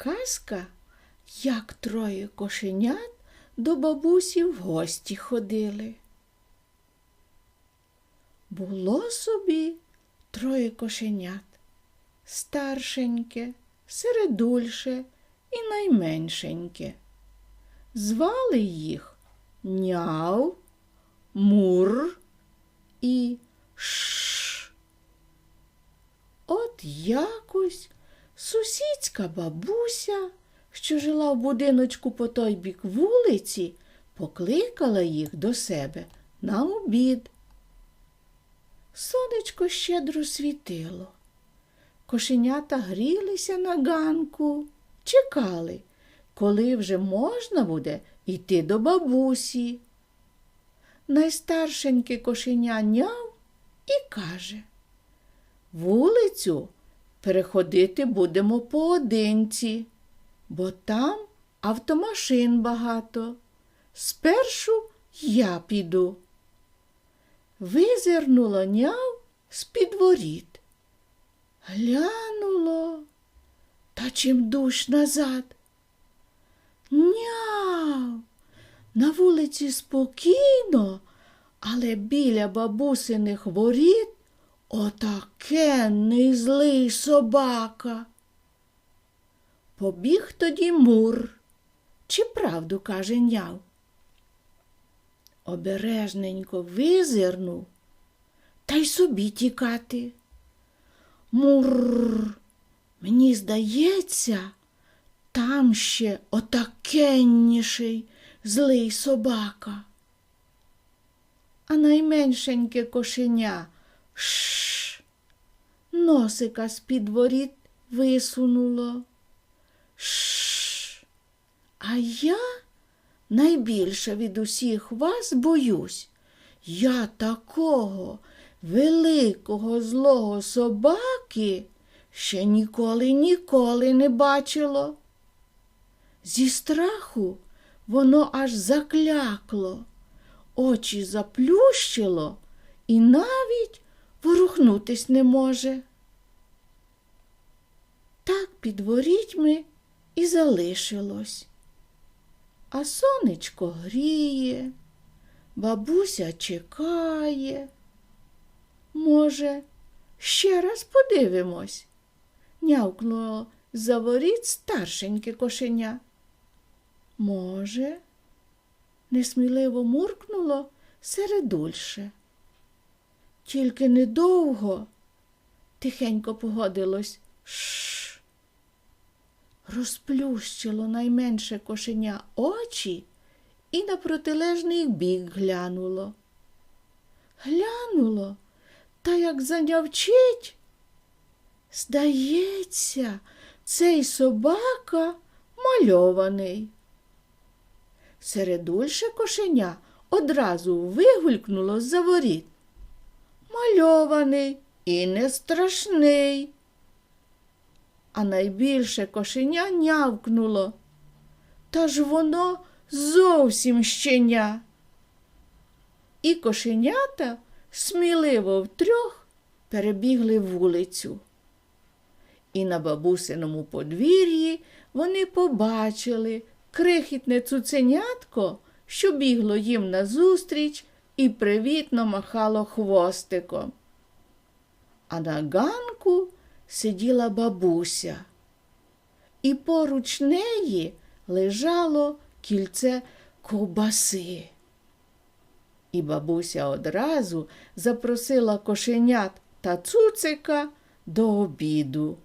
казка, як троє кошенят до бабусі в гості ходили. Було собі троє кошенят старшеньке, середульше і найменшеньке. Звали їх Няв, Мур і Ш. От якось сусідська бабуся, що жила в будиночку по той бік вулиці, покликала їх до себе на обід. Сонечко щедро світило. Кошенята грілися на ганку, чекали, коли вже можна буде йти до бабусі. Найстаршеньке кошеня няв і каже Вулицю переходити будемо поодинці, бо там автомашин багато. Спершу я піду. Визирнуло няв з-під воріт. Глянуло, та чим душ назад. Няв! На вулиці спокійно, але біля бабусиних воріт отакенний злий собака. Побіг тоді мур. Чи правду каже няв? Обережненько визирнув та й собі тікати. Мур, мені здається, там ще отакенніший злий собака. А найменшеньке кошеня Шш. Носика з-під воріт висунуло. Шш. А я найбільше від усіх вас боюсь. Я такого великого злого собаки ще ніколи ніколи не бачило. Зі страху воно аж заклякло, очі заплющило і навіть ворухнутись не може. Під ворітьми і залишилось. А сонечко гріє, бабуся чекає. Може, ще раз подивимось? нявкнуло за воріт старшеньке кошеня. Може, несміливо муркнуло середульше. Тільки недовго тихенько погодилось. Розплющило найменше кошеня очі і на протилежний бік глянуло. Глянуло, та як занявчить. Здається, цей собака мальований. Середульше кошеня одразу вигулькнуло з-за воріт. Мальований і не страшний. А найбільше кошеня нявкнуло. Та ж воно зовсім щеня. І кошенята сміливо втрьох перебігли вулицю. І на бабусиному подвір'ї вони побачили крихітне цуценятко, що бігло їм назустріч і привітно махало хвостиком. А на ганку сиділа бабуся, і поруч неї лежало кільце ковбаси. І бабуся одразу запросила кошенят та цуцика до обіду.